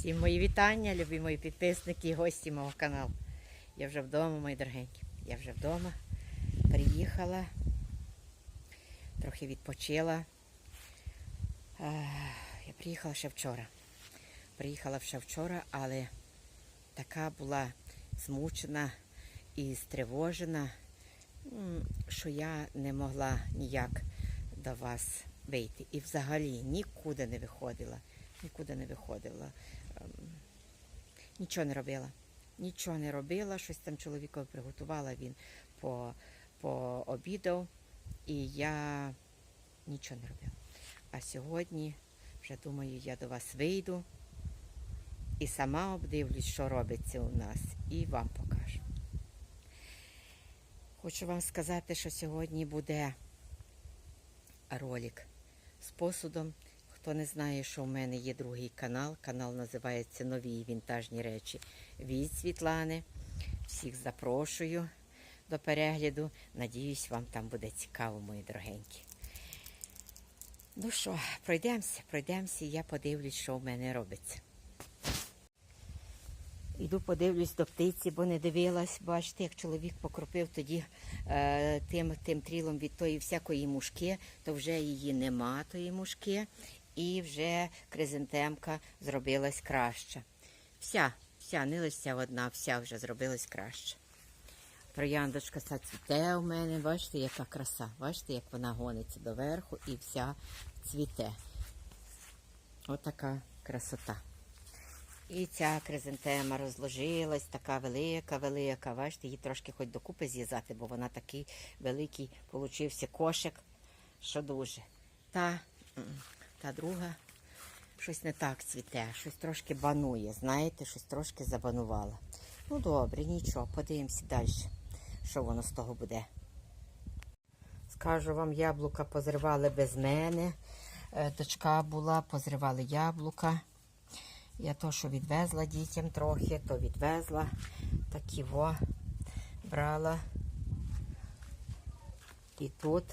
Всім мої вітання, любі мої підписники і гості мого каналу. Я вже вдома, мої дорогенькі. Я вже вдома. Приїхала, трохи відпочила. Е, Я приїхала ще вчора. Приїхала ще вчора, але така була змучена і стривожена, що я не могла ніяк до вас вийти. І взагалі нікуди не виходила. Нікуди не виходила. Нічого не робила. Нічого не робила, щось там чоловікові приготувала, він по, пообідав, і я нічого не робила. А сьогодні вже думаю, я до вас вийду і сама обдивлюсь, що робиться у нас, і вам покажу. Хочу вам сказати, що сьогодні буде ролик з посудом. Хто не знає, що в мене є другий канал. Канал називається Нові вінтажні речі від Світлани. Всіх запрошую до перегляду. Надіюсь, вам там буде цікаво, мої дорогенькі. Ну що, пройдемося, пройдемося, і я подивлюсь, що в мене робиться. Іду подивлюсь до птиці, бо не дивилась. Бачите, як чоловік покропив тоді е, тим, тим трілом від тої всякої мушки, то вже її нема, тої мушки, і вже кризантемка зробилась краща. Вся, вся, не лише одна, вся вже зробилась краще. Трояндочка цвіте у мене, бачите, яка краса. Бачите, як вона гониться доверху і вся цвіте. Отака красота. І ця кризантема розложилась, така велика, велика. Бачите, її трошки хоч докупи зв'язати, бо вона такий великий получився кошик, що дуже. Та, та друга щось не так цвіте, щось трошки банує, знаєте, щось трошки забанувала. Ну добре, нічого, подивимося далі, що воно з того буде. Скажу вам, яблука позривали без мене. Е, Дочка була, позривали яблука. Я то, що відвезла дітям трохи, то відвезла. Такі во брала. І тут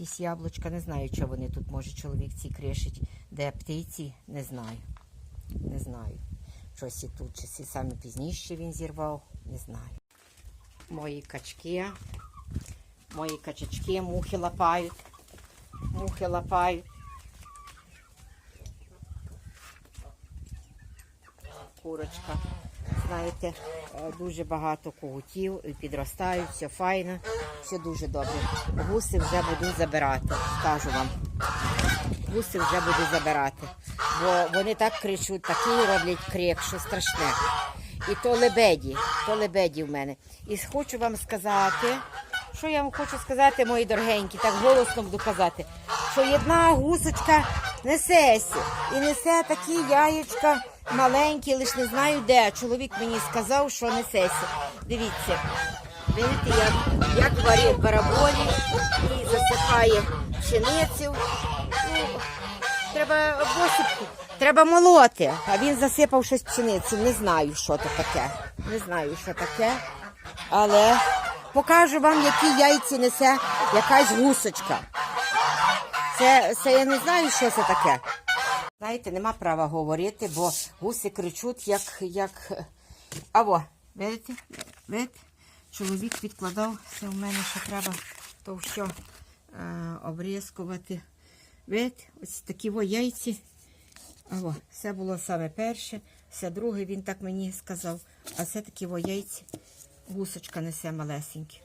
якісь яблучка. Не знаю, що вони тут, може, чоловік ці кришить. Де птиці, не знаю. Не знаю. Щось і тут, чи саме пізніше він зірвав, не знаю. Мої качки, мої качачки, мухи лапають. Мухи лапають. курочка. Знаєте, е, дуже багато когутів, підростають, все файно, все дуже добре. Гуси вже буду забирати, скажу вам. Гуси вже буду забирати. Бо вони так кричуть, такий роблять крик, що страшне. І то лебеді, то лебеді в мене. І хочу вам сказати, що я вам хочу сказати, мої дорогенькі, так голосно буду казати, що одна гусочка несеся і несе такі яєчка маленькі, лиш не знаю де. Чоловік мені сказав, що несеся. Дивіться, видите, як, як варить бараболі і засипає пшеницю. Ну, треба посипку, треба молоти, а він засипав щось пшеницю. Не знаю, що то таке. Не знаю, що таке. Але покажу вам, які яйці несе якась гусочка. Це, це я не знаю, що це таке. Знаєте, нема права говорити, бо гуси кричуть, як. як... Аво, видите? Видите? Чоловік відкладав, це у мене ще треба то все е, обрізкувати. Видите? Ось такі во яйці. Аво, це було саме перше, це друге, він так мені сказав. А це такі во яйці. Гусочка несе малесенькі.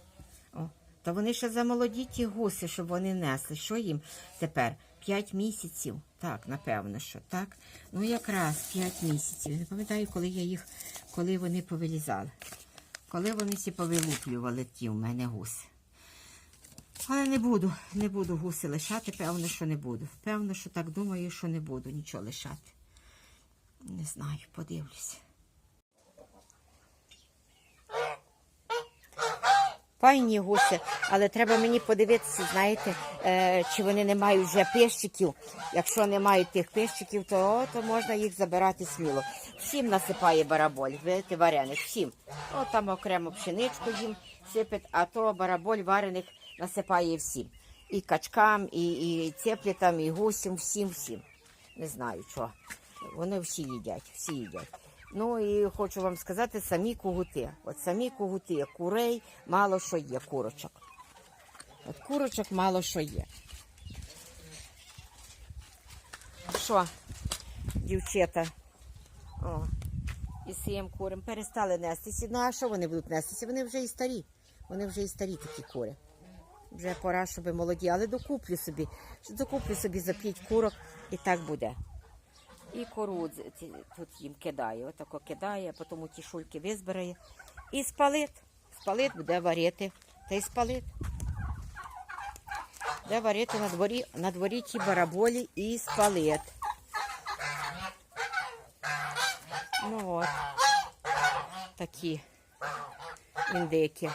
О, та вони ще замолоді ті гуси, щоб вони несли. Що їм тепер? П'ять місяців. Так, напевно, що так. Ну, якраз п'ять місяців. Не пам'ятаю, коли я їх, коли вони повилізали. Коли вони всі повилуплювали ті у мене гуси. Але не буду, не буду гуси лишати, певно, що не буду. Певно, що так думаю, що не буду нічого лишати. Не знаю, подивлюся. Файні гуси, але треба мені подивитися, знаєте, е, чи вони не мають вже пищиків. Якщо не мають тих пищиків, то, то можна їх забирати сміло. Всім насипає бараболь, видите, варених, всім. О, там окремо пшеничку їм сипить, а то бараболь варених насипає всім. І качкам, і, і цеплітам, і гусям, всім, всім. Не знаю чого. Вони всі їдять, всі їдять. Ну і хочу вам сказати, самі кугути. От самі кугути, курей мало що є, курочок. От курочок мало що є. Що, дівчата? О, і сієм курям перестали нестися. Ну а що вони будуть нестися? Вони вже і старі. Вони вже і старі такі кури. Вже пора, щоб молоді, але докуплю собі. Докуплю собі за п'ять курок і так буде. І кору тут їм кидає. Отако кидає, потім ті шульки визбирає. І спалить. Спалить буде варити. Та й спалить. Буде варити на дворі, на дворі ті бараболі і спалить. Ну от. Такі індики.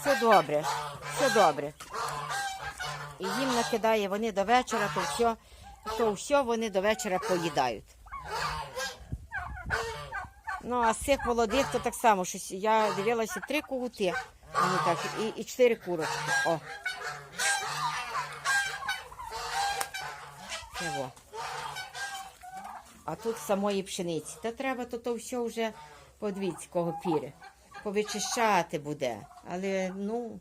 Все добре, все добре. І їм накидає вони до вечора, то все, то все вони до вечора поїдають. Ну, а з цих молодих то так само, що я дивилася три кугути, мені так, і, і чотири курочки. О. Цього. А тут самої пшениці. Та треба то, то все вже подивіться, кого піре. Повичищати буде. Але ну,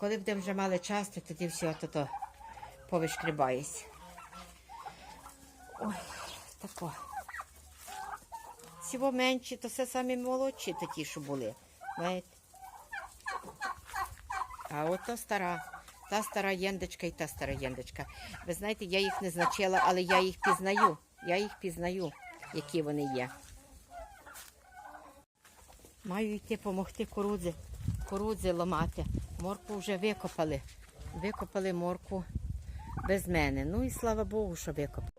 коли будемо вже мали час, то тоді все то, то повишкрібається. Ой, тако. Всього менші, то все самі молодші то ті, що були. Знаєте? А от то стара. Та стара єндочка і та стара єндочка. Ви знаєте, я їх не значила, але я їх пізнаю. Я їх пізнаю, які вони є. Маю йти допомогти курудзи, курудзи ламати. Морку вже викопали. Викопали морку без мене. Ну і слава Богу, що викопали.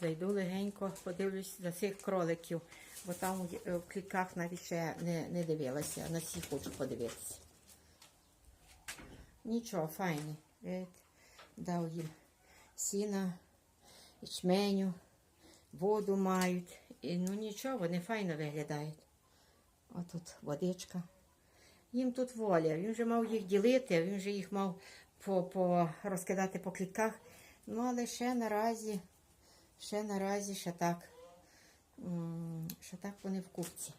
Зайду легенько, подивлюсь на цих кроликів, бо там е, в кліках навіть ще не, не дивилася, на всі хочу подивитися. Нічого, файні. Дав їм сіна, ячменю, воду мають. І, ну нічого, вони файно виглядають. Отут водичка. Їм тут воля. Він вже мав їх ділити, він вже їх мав по, по розкидати по клітках. Ну, але ще наразі, ще наразі, ще так, ще так вони в купці.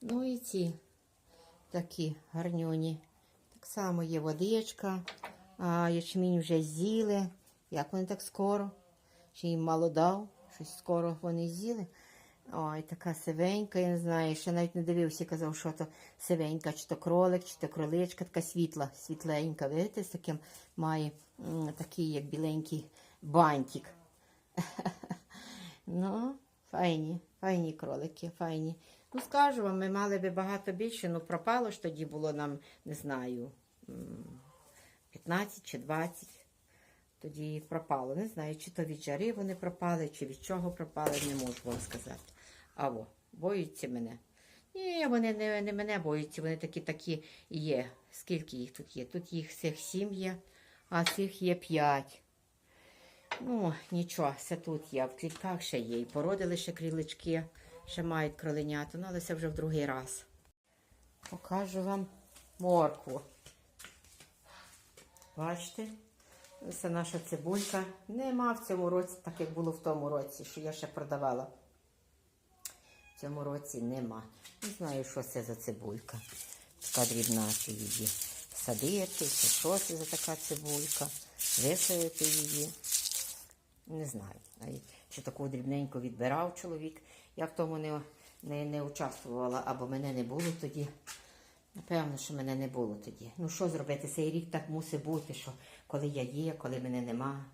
Ну і ці такі гарнюні. Так само є водичка, а ячмінь вже з'їли. Як вони так скоро? Чи їм мало дав? Щось скоро вони з'їли. Ой, така сивенька, я не знаю, ще навіть не дивився, казав, що то сивенька, чи то кролик, чи то кроличка, така світла, світленька. Видите, з таким має такий, як біленький бантик. ну, файні, файні кролики, файні. Ну, скажу вам, ми мали би багато більше, ну пропало ж тоді було нам, не знаю, м, 15 чи 20. Тоді пропало. Не знаю, чи то від жари вони пропали, чи від чого пропали, не можу вам сказати. Аво, боються мене. Ні, вони не, не мене боються, вони такі такі є. Скільки їх тут є? Тут їх всіх сім є, а цих є п'ять. Ну, нічого, все тут є. В клітках ще є. І породили ще крілички, ще мають кроленята, ну, але це вже в другий раз. Покажу вам моркву. Бачите? Це наша цибулька. Нема в цьому році, так як було в тому році, що я ще продавала. В цьому році нема. Не знаю, що це за цибулька. Така дрібна, чи її садити, чи що це за така цибулька, висадити її. Не знаю. Чи таку дрібненьку відбирав чоловік. Я в тому не, не, не участвувала, або мене не було тоді. Напевно, що мене не було тоді. Ну що зробити? Цей рік так мусить бути, що коли я є, коли мене нема.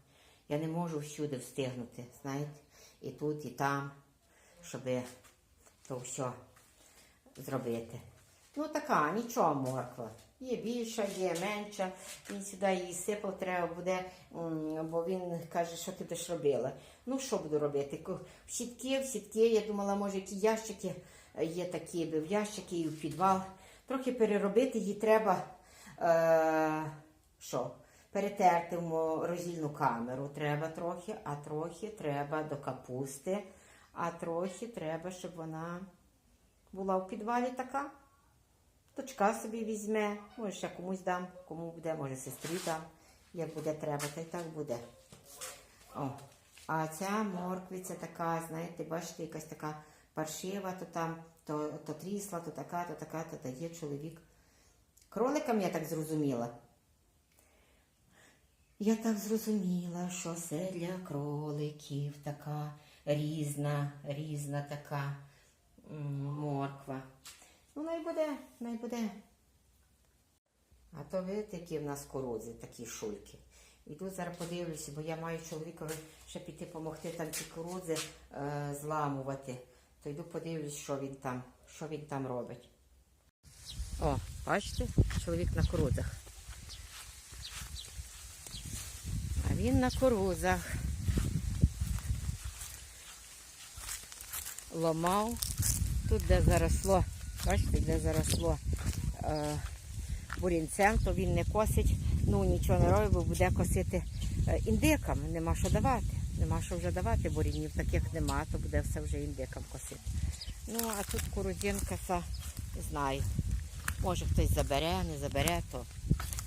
Я не можу всюди встигнути, знаєте, і тут, і там, щоб то все зробити. Ну така, нічого морква. Є більша, є менша. Він сюди її сипав, треба буде, бо він каже, що ти будеш робила. Ну, що буду робити? В сітки, в сітки, я думала, може, які ящики е, є такі, в ящики і в підвал. Трохи переробити її треба. Е, що? Перетерти в морозильну камеру треба трохи, а трохи треба до капусти, а трохи треба, щоб вона була в підвалі така. Дочка собі візьме, може ще комусь дам, кому буде, може сестрі дам, як буде треба, та й так буде. О. А ця морквиця така, знаєте, бачите, якась така паршива, то там, то, то трісла, то така, то така, то та є чоловік. Кроликам я так зрозуміла. Я так зрозуміла, що це для кроликів така різна, різна така морква. Ну, най буде, най буде. А то видите, які в нас кукурудзи, такі шульки. Іду зараз подивлюся, бо я маю чоловікові ще піти допомогти там ці кукурудзи е, зламувати. То йду подивлюсь, що він там, що він там робить. О, бачите, чоловік на кукурудзах. А він на кукурудзах. Ломав. Тут, де заросло, бачите, де заросло е, бурінцем, то він не косить, ну нічого не робить, бо буде косити е, індикам. Нема що давати. Нема що вже давати, бурінів таких нема, то буде все вже індикам косити. Ну, а тут курудзинка, не знаю. Може хтось забере, не забере, то,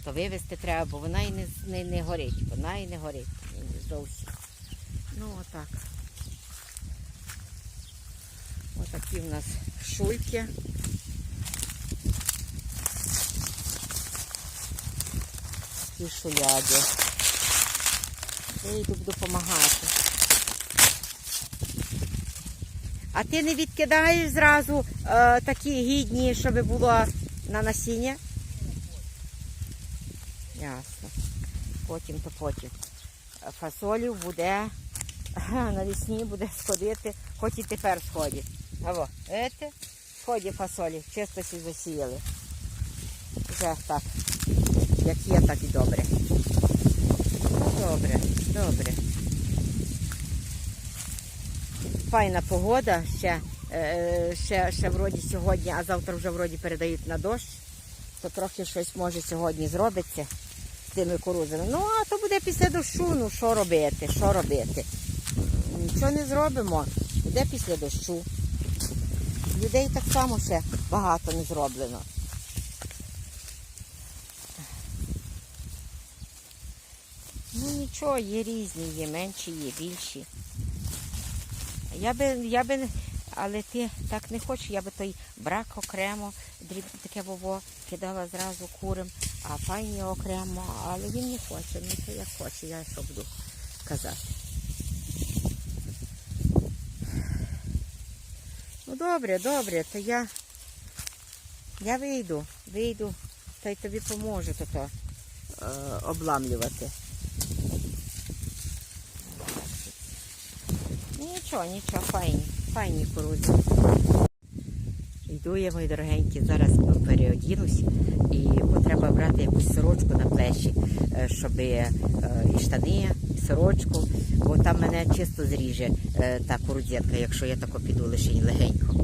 то вивезти треба, бо вона і не, не, не горить. Вона і не горить. Зовсім. Ну, отак. Отакі в нас шульки. І шуляді. Я йду буду допомагати. А ти не відкидаєш зразу е, такі гідні, щоб було на насіння? Ясно. Потім то потім. Фасолів буде ага, навесні буде сходити, хоч і тепер сходить. Аво, видите? Сходять фасолі, чисто всі засіяли. Вже так, як є, так і добре. Ну, добре, добре. Файна погода, ще, е, ще, ще вроді сьогодні, а завтра вже вроді передають на дощ, то трохи щось може сьогодні зробиться з тими кукурудзами. Ну, а то буде після дощу, ну що робити, що робити? Нічого не зробимо, буде після дощу. Людей так само ще багато не зроблено. Ну нічого, є різні, є менші, є більші. Я би, я би, але ти так не хочеш, я би той брак окремо, дріб таке вово кидала зразу курим, а файні окремо, але він не хоче, ну то як хоче, я що буду казати. Ну добре, добре, то я, я вийду, вийду, та й тобі поможу то, то е, обламлювати. Нічого, нічого, файні, файні кукурудзи. Йду я, мої дорогенькі, зараз переодінусь і бо треба брати якусь сорочку на плечі, е, щоб е, штани, сорочку, бо там мене чисто зріже е, та курудзянка, якщо я тако піду лише легенько.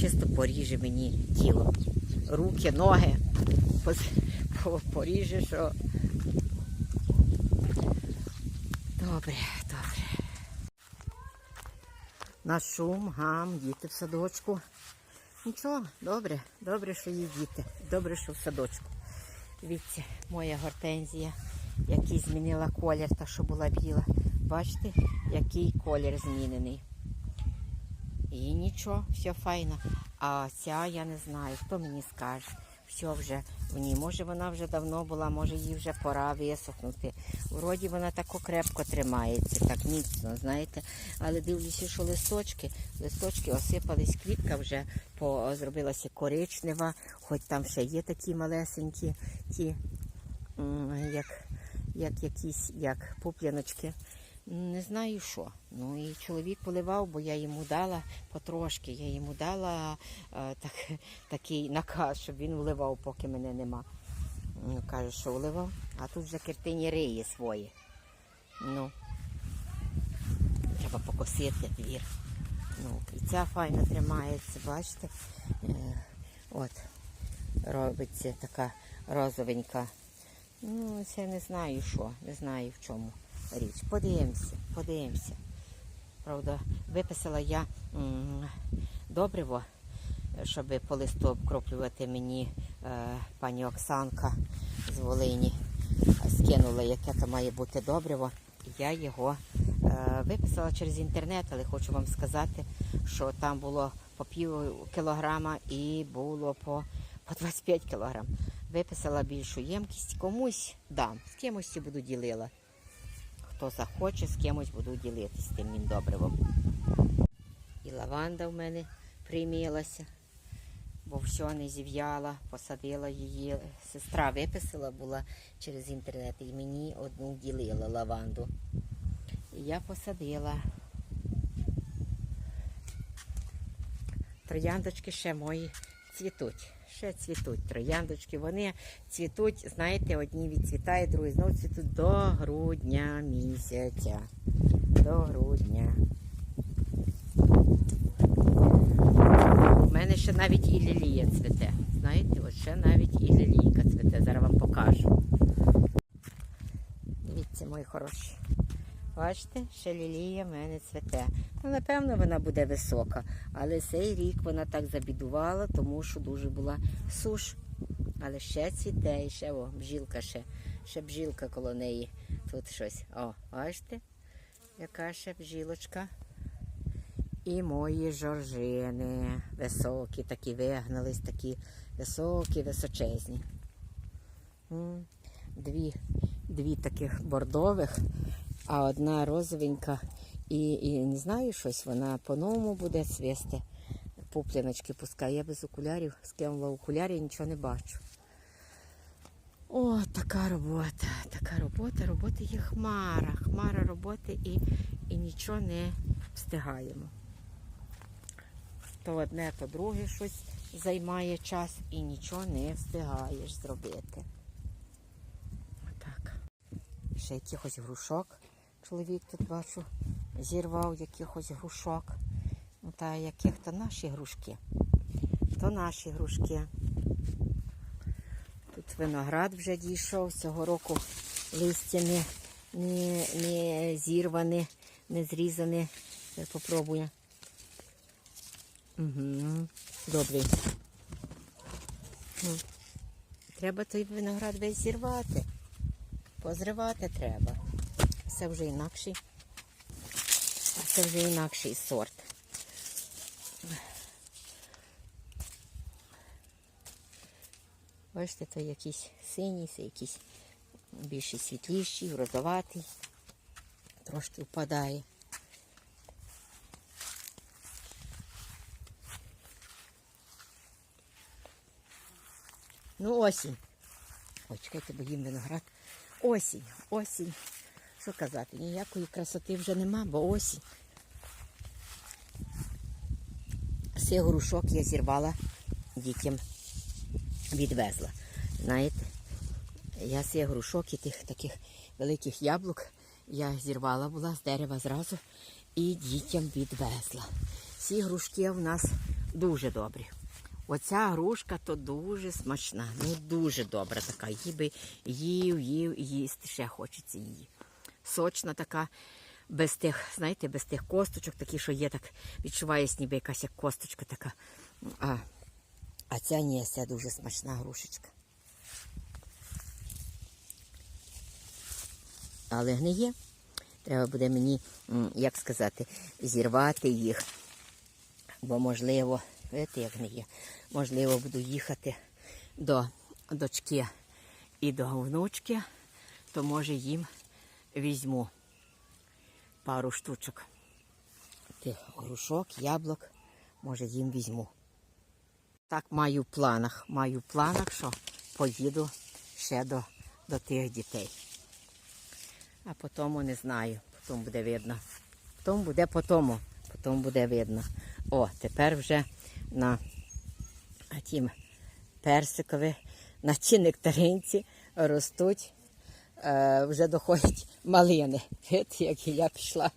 Чисто поріже мені тіло. Руки, ноги поріже, що. Добре, добре. На шум, гам, діти в садочку. Нічого, добре, добре, що є діти. Добре, що в садочку. Дивіться, моя гортензія, який змінила колір, та що була біла. Бачите, який колір змінений. І нічого, все файно. А ця я не знаю, хто мені скаже. Все вже в ній. Може вона вже давно була, може їй вже пора висохнути. Вроді вона так крепко тримається, так міцно, знаєте. Але дивлюся, що листочки, листочки осипались, квітка вже по, зробилася коричнева, хоч там ще є такі малесенькі, ті, як, як якісь як пупляночки. Не знаю що. Ну і чоловік поливав, бо я йому дала потрошки. Я йому дала е, так, такий наказ, щоб він вливав, поки мене нема. Ну, каже, що вливав, а тут вже киртині риє свої. Ну, треба покосити двір. Ну, і ця файно тримається, бачите? Е, от, робиться така розовенька. Ну, це не знаю що, не знаю в чому річ. Подивимося, подивимося. Правда, виписала я добриво, щоб по листу обкроплювати мені е, пані Оксанка з Волині. Скинула, яке то має бути добриво. Я його е, Виписала через інтернет, але хочу вам сказати, що там було по пів кілограма і було по, по 25 кілограм. Виписала більшу ємкість, комусь дам, з кимось буду ділила. Хто захоче, з кимось буду ділитися тим міндобривом. І лаванда в мене приймілася, бо все не зів'яла, посадила її. Сестра виписала була через інтернет і мені одну ділила лаванду. І я посадила. Трояндочки ще мої цвітуть. Ще цвітуть трояндочки. Вони цвітуть, знаєте, одні відцвітають, другі знову цвітуть до грудня місяця. До грудня. У мене ще навіть і лілія цвіте. Знаєте, от ще навіть і лілійка цвіте. Зараз вам покажу. Дивіться, мої хороші. Бачите, ще лілія в мене цвіте. Ну, напевно, вона буде висока, але цей рік вона так забідувала, тому що дуже була суш. Але ще цвіте, і ще о, бжілка ще, ще бжілка коло неї. Тут щось. О, бачите, яка ще бжілочка. І мої жоржини високі, такі вигнались, такі високі, височезні. Дві, дві таких бордових, а одна розовенька. І, і не знаю щось, вона по-новому буде цвісти. Пупляночки пускає. Я без окулярів, скинула окулярі, нічого не бачу. О, така робота, така робота, роботи є хмара, хмара роботи і, і нічого не встигаємо. То одне, то друге щось займає час і нічого не встигаєш зробити. Отак. Ще якихось грушок. Чоловік тут бачу, зірвав якихось грушок. Ну, та яких то наші грушки. То наші грушки. Тут виноград вже дійшов. Цього року листя не, не, не зірване, не зрізане. Попробую. Угу. Добрий. Треба той виноград весь зірвати. Позривати треба. Це вже інакший. Це вже інакший сорт. Бачите, то якийсь синій, це якийсь більш світліший, розоватий. Трошки впадає. Ну, осінь. Ой, чекайте, бо їм виноград. Осінь, осінь. Що казати, ніякої красоти вже нема, бо осінь. Цей грушок я зірвала дітям відвезла. Знаєте, я цей грушок і тих таких великих яблук я зірвала була з дерева зразу і дітям відвезла. Ці грушки в нас дуже добрі. Оця грушка то дуже смачна, ну дуже добра така. Її би їв, їв, їсти ще хочеться її. Сочна така, без тих, знаєте, без тих косточок, такі, що є, так відчуваєш, ніби якась як косточка така. А, а ця ні, ця дуже смачна грушечка. Але гниє. Треба буде мені, як сказати, зірвати їх. Бо, можливо, видите, як гниє, можливо, буду їхати до дочки і до внучки, то може їм візьму пару штучок. Тих грушок, яблук, може їм візьму. Так маю в планах. Маю в планах, що поїду ще до, до тих дітей. А потім не знаю, потім буде видно. Потім буде потім, потім буде видно. О, тепер вже на тім персикові, на ті нектаринці ростуть, вже доходять малини. Видите, як гілля пішла,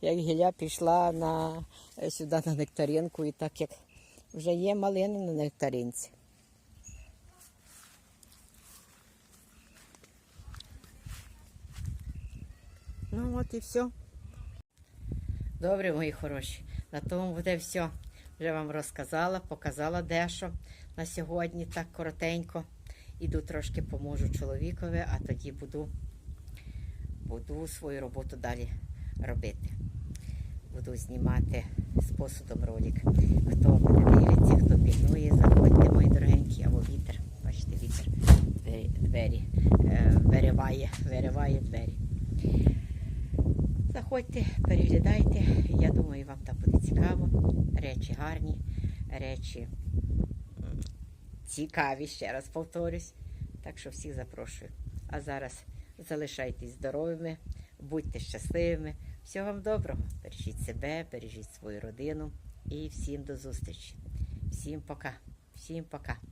як гілля пішла на, сюди на нектаринку і так як вже є малини на нектаринці. Ну от і все. Добре, мої хороші. На тому буде все. Вже вам розказала, показала дещо на сьогодні так коротенько. Іду трошки поможу чоловікові, а тоді буду, буду свою роботу далі робити. Буду знімати з посудом ролик. Хто мене дивиться, хто пільнує, заходьте, мої дорогенькі, або вітер. Бачите, вітер двері, е, вириває, вириває двері. Заходьте, переглядайте. Я думаю, вам там буде цікаво. Речі гарні, речі цікаві, ще раз повторюсь. Так що всіх запрошую. А зараз залишайтесь здоровими, будьте щасливими. Всього вам доброго. Бережіть себе, бережіть свою родину і всім до зустрічі. Всім пока. Всім пока.